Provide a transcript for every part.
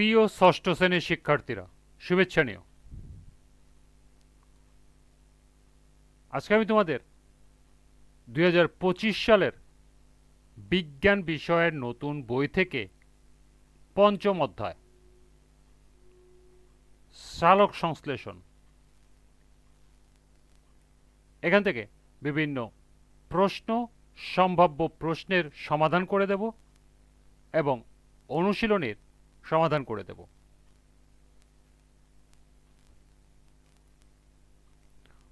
প্রিয় ষষ্ঠ শ্রেণির শিক্ষার্থীরা, শুভেচ্ছা নিও। আজকে আমি তোমাদের দু হাজার পঁচিশ সালের বিজ্ঞান বিষয়ের নতুন বই থেকে পঞ্চম অধ্যায় সালোক সংশ্লেষণ। এখান থেকে বিভিন্ন প্রশ্ন, সম্ভাব্য প্রশ্নের সমাধান করে দেব এবং অনুশীলনের সমাধান করে দেব।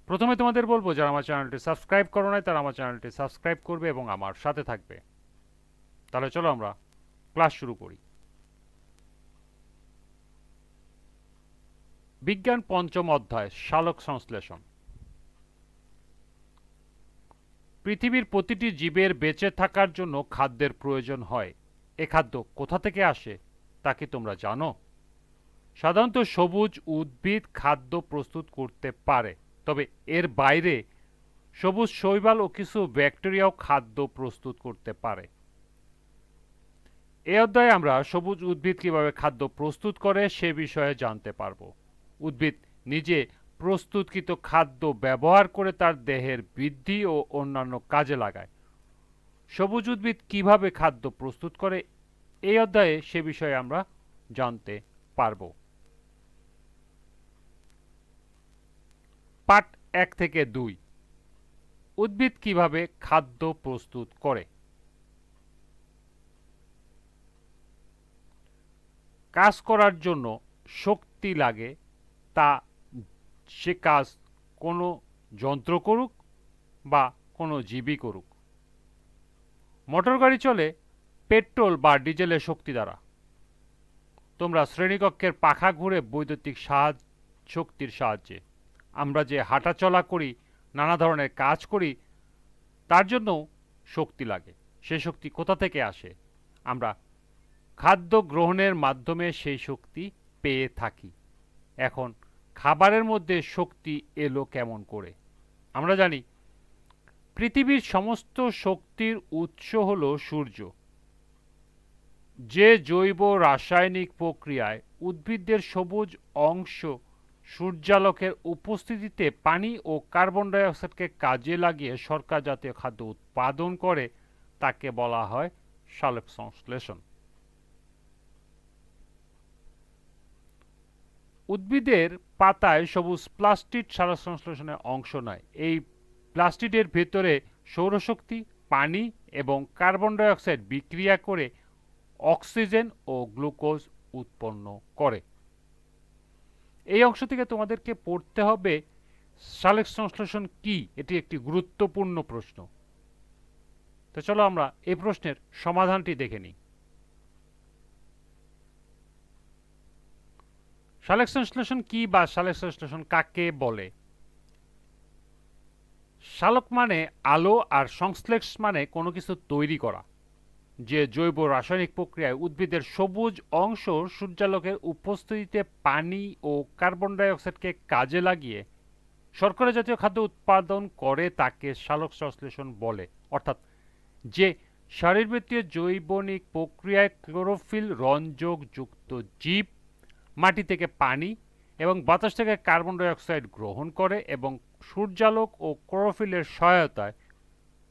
প্রথমে তোমাদের বলব, যারা আমার চ্যানেলটি সাবস্ক্রাইব করো নাই, তারা আমার চ্যানেলটি সাবস্ক্রাইব করবে এবং আমার সাথে থাকবে। তাহলে চলো আমরা ক্লাস শুরু করি। বিজ্ঞান পঞ্চম অধ্যায় সালোক সংশ্লেষণ। পৃথিবীর প্রতিটি জীবের বেঁচে থাকার জন্য খাদ্যের প্রয়োজন হয়। এ খাদ্য কোথা থেকে আসে? তা কি তোমরা জানো। সাধারণত সবুজ, উদ্ভিদ, খাদ্য প্রস্তুত করতে পারে, তবে এর বাইরে সবুজ শৈবাল ও কিছু ব্যাকটেরিয়াও খাদ্য প্রস্তুত করতে পারে। এ অধ্যায়ে আমরা সবুজ উদ্ভিদ কীভাবে খাদ্য প্রস্তুত করে সে বিষয়ে জানতে পারব। উদ্ভিদ নিজে প্রস্তুতকৃত খাদ্য ব্যবহার করে তার দেহের বৃদ্ধি ও অন্যান্য কাজে লাগায়। সবুজ উদ্ভিদ কীভাবে খাদ্য প্রস্তুত করে এই অধ্যায়ে সে বিষয়ে আমরা জানতে পারব। পাঠ এক থেকে দুই। উদ্ভিদ কীভাবে খাদ্য প্রস্তুত করে? কাজ করার জন্য শক্তি লাগে তা সে কাজ কোনো যন্ত্র করুক বা কোনো জীবী করুক। মোটর গাড়ি চলে পেট্রোল বা ডিজেলের শক্তি দ্বারা। তোমরা শ্রেণীকক্ষের পাখা ঘুরে বৈদ্যুতিক সাহায্য, শক্তির সাহায্যে। আমরা যে হাঁটাচলা করি, নানা ধরনের কাজ করি, তার জন্য শক্তি লাগে। সে শক্তি কোথা থেকে আসে? আমরা খাদ্য গ্রহণের মাধ্যমে সেই শক্তি পেয়ে থাকি। এখন খাবারের মধ্যে শক্তি এলো কেমন করে? আমরা জানি, পৃথিবীর সমস্ত শক্তির উৎস হল সূর্য। যে জৈব রাসায়নিক প্রক্রিয়ায় উদ্ভিদের সবুজ অংশ সূর্যালোকের উপস্থিতিতে পানি ও কার্বন ডাইঅক্সাইডকে কাজে লাগিয়ে সরকার জাতীয় খাদ্য উৎপাদন করে, তাকে বলা হয় সালোক সংশ্লেষণ। উদ্ভিদের পাতায় সবুজ প্লাস্টিড সালোক সংশ্লেষণের অংশ নয়। এই প্লাস্টিডের ভেতরে সৌরশক্তি, পানি এবং কার্বন ডাইঅক্সাইড বিক্রিয়া করে অক্সিজেন ও গ্লুকোজ উৎপন্ন করে। এই অংশ থেকে তোমাদেরকে পড়তে হবে সালেক সংশ্লেষণ কি? এটি একটি গুরুত্বপূর্ণ প্রশ্ন। তো চলো আমরা এই প্রশ্নের সমাধানটি দেখে নিই। সালেক সংশ্লেষণ কি বা সালেক সংশ্লেষণ কাকে বলে? সালোক মানে আলো আর সংশ্লেষ মানে কোনো কিছু তৈরি করা। যে জৈব রাসায়নিক প্রক্রিয়ায় উদ্ভিদের সবুজ অংশ সূর্যালোকের উপস্থিতিতে পানি ও কার্বন ডাইঅক্সাইডকে কাজে লাগিয়ে শর্করা জাতীয় খাদ্য উৎপাদন করে তাকে সালোক সংশ্লেষণ বলে। অর্থাৎ যে শারীরবৃত্তীয় জৈবনিক প্রক্রিয়ায় ক্লোরোফিল রঞ্জক যুক্ত জীব মাটি থেকে পানি এবং বাতাস থেকে কার্বন ডাইঅক্সাইড গ্রহণ করে এবং সূর্যালোক ও ক্লোরোফিলের সহায়তায়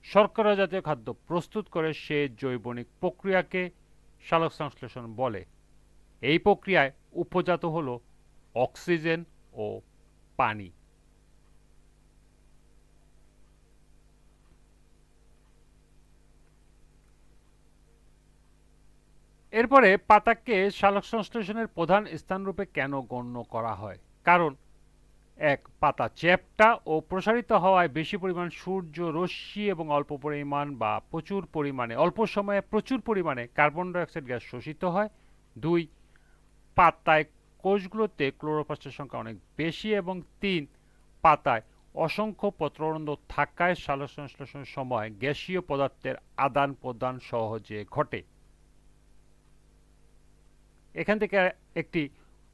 শর্করা জাতীয় খাদ্য প্রস্তুত করে সে জৈবনিক প্রক্রিয়াকে সালোক সংশ্লেষণ বলে। এই প্রক্রিয়ায় উপজাত হল অক্সিজেন ও পানি। এরপরে পাতাকে সালোক সংশ্লেষণের প্রধান স্থানরূপে কেন গণ্য করা হয়? কারণ এক পাতা চ্যাপ্টা ও প্রসারিত হওয়ায় বেশি পরিমাণ সূর্য, রশ্মি এবং অল্প পরিমাণ বা প্রচুর পরিমাণে, অল্প সময়ে প্রচুর পরিমাণে কার্বন ডাইঅক্সাইড গ্যাস শোষিত হয়। দুই, পাতায় কোষগুলোতে ক্লোরোপ্লাস্টের সংখ্যা অনেক বেশি এবং তিন, পাতায় অসংখ্য পত্ররন্ধ্র থাকায় সালোক সংশ্লেষণের সময় গ্যাসীয় পদার্থের আদান প্রদান সহজে ঘটে। এখান থেকে একটি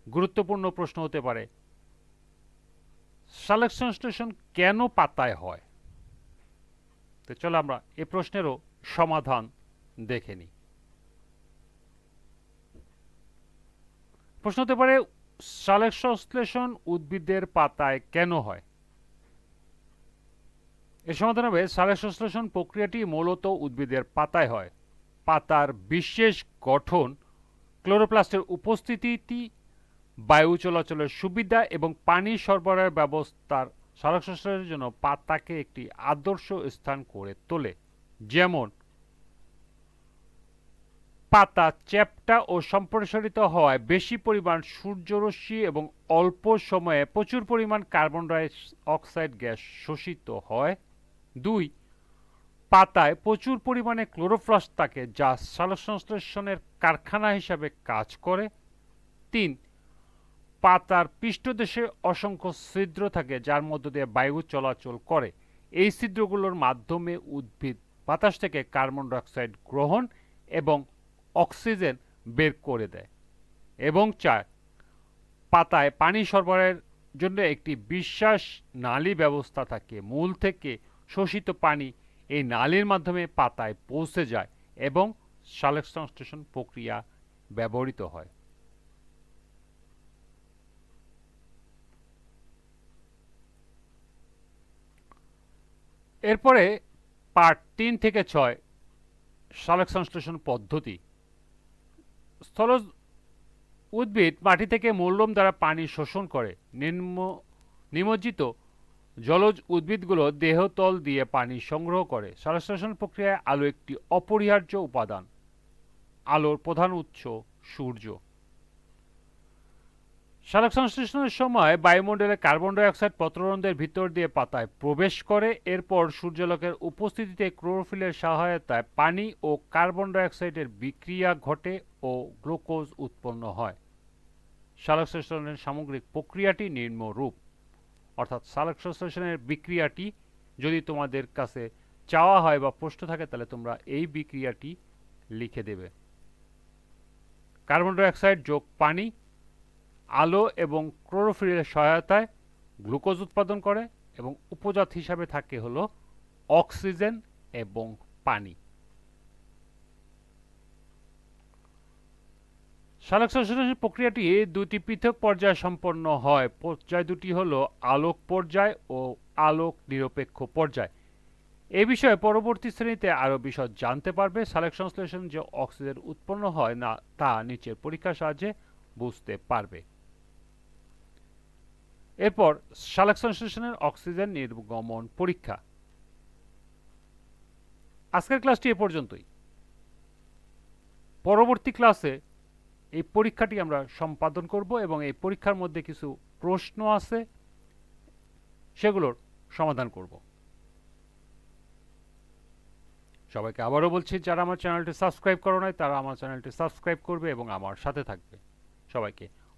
গুরুত্বপূর্ণ প্রশ্ন হতে পারে সালেক সংশ্লেষণ কেন পাতায় হয়? তো চলো আমরা এ প্রশ্নেরও সমাধান দেখে নিই। প্রশ্ন হতে পারে সালেক সংশ্লেষণ উদ্ভিদের পাতায় কেন হয়? এর সমাধান হবে সালেক সংশ্লেষণ প্রক্রিয়াটি মূলত উদ্ভিদের পাতায় হয়। পাতার বিশেষ গঠন ক্লোরোপ্লাস্টের উপস্থিতি বায়ু চলাচলের সুবিধা এবং পানি সরবরাহের ব্যবস্থার সালোক জন্য পাতাকে একটি আদর্শ স্থান করে তোলে। যেমন, পাতা চ্যাপ্টা ও সম্প্রসারিত হওয়ায় বেশি পরিমাণ সূর্যরশ্মি এবং অল্প সময়ে প্রচুর পরিমাণ কার্বন ডাই অক্সাইড গ্যাস শোষিত হয়। দুই, পাতায় প্রচুর পরিমাণে ক্লোরোপ্লাস্ট থাকে যা সালোক সংশ্লেষণের কারখানা হিসাবে কাজ করে। তিন পাতার পৃষ্ঠদেশে অসংখ্য ছিদ্র থাকে, যার মধ্য দিয়ে বায়ু চলাচল করে। এই ছিদ্রগুলোর মাধ্যমে উদ্ভিদ বাতাস থেকে কার্বন ডাইঅক্সাইড গ্রহণ এবং অক্সিজেন বের করে দেয় এবং চার পাতায় পানি সরবরাহের জন্য একটি বিশ্বাস নালী ব্যবস্থা থাকে। মূল থেকে শোষিত পানি এই নালীর মাধ্যমে পাতায় পৌঁছে যায় এবং সালেক সংশ্লেষণ প্রক্রিয়া ব্যবহৃত হয়। এরপরে পার্ট তিন থেকে ছয় সালেক সংশ্লেষণ পদ্ধতি। স্থলজ উদ্ভিদ মাটি থেকে মূল্যম দ্বারা পানি শোষণ করে। নিম্ন, নিমজ্জিত জলজ উদ্ভিদগুলো দেহতল দিয়ে পানি সংগ্রহ করে। সালশ্লেষণ প্রক্রিয়ায় আলো একটি অপরিহার্য উপাদান। আলোর প্রধান উৎস সূর্য। সালোক সংশ্লেষণের সময় বায়ুমণ্ডলে কার্বন ডাইঅক্সাইড পত্ররন্ধ্রের ভিতর দিয়ে পাতায় প্রবেশ করে, এরপর সূর্যালোকের উপস্থিতিতে ক্লোরোফিলের সহায়তায় পানি ও কার্বন ডাইঅক্সাইডের বিক্রিয়া ঘটে ও গ্লুকোজ উৎপন্ন হয়। সালোক সংশ্লেষণের সামগ্রিক প্রক্রিয়াটি নিম্নরূপ অর্থাৎ সালোক সংশ্লেষণের বিক্রিয়াটি যদি তোমাদের কাছে চাওয়া হয় বা প্রশ্ন থাকে, তাহলে তোমরা এই বিক্রিয়াটি লিখে দেবে। কার্বন ডাইঅক্সাইড যোগ পানি আলো এবং ক্লোরোফিলের সহায়তায় গ্লুকোজ উৎপাদন করে এবং উপজাত হিসাবে থাকে হলো অক্সিজেন এবং পানি। সালোক সংশ্লেষণ প্রক্রিয়াটি দুটি পৃথক পর্যায়ে সম্পন্ন হয়। পর্যায় দুটি হলো আলোক পর্যায় ও আলোক নিরপেক্ষ পর্যায়। এ বিষয়ে পরবর্তী শ্রেণীতে আরও বিশদ জানতে পারবে। সালেক সংশ্লেষণ যে অক্সিজেন উৎপন্ন হয় না, তা নিচের পরীক্ষার সাহায্যে বুঝতে পারবে। এরপর সালেক সংশ্লেষণের অক্সিজেন নির্গমন পরীক্ষা। আজকের ক্লাসটি এ পর্যন্তই। পরবর্তী ক্লাসে এই পরীক্ষাটি আমরা সম্পাদন করব এবং এই পরীক্ষার মধ্যে কিছু প্রশ্ন আছে, সেগুলোর সমাধান করব। সবাইকে আবারও বলছি, যারা আমার চ্যানেলটি সাবস্ক্রাইব করো নাই, তারা আমার চ্যানেলটি সাবস্ক্রাইব করবে এবং আমার সাথে থাকবে। সবাইকে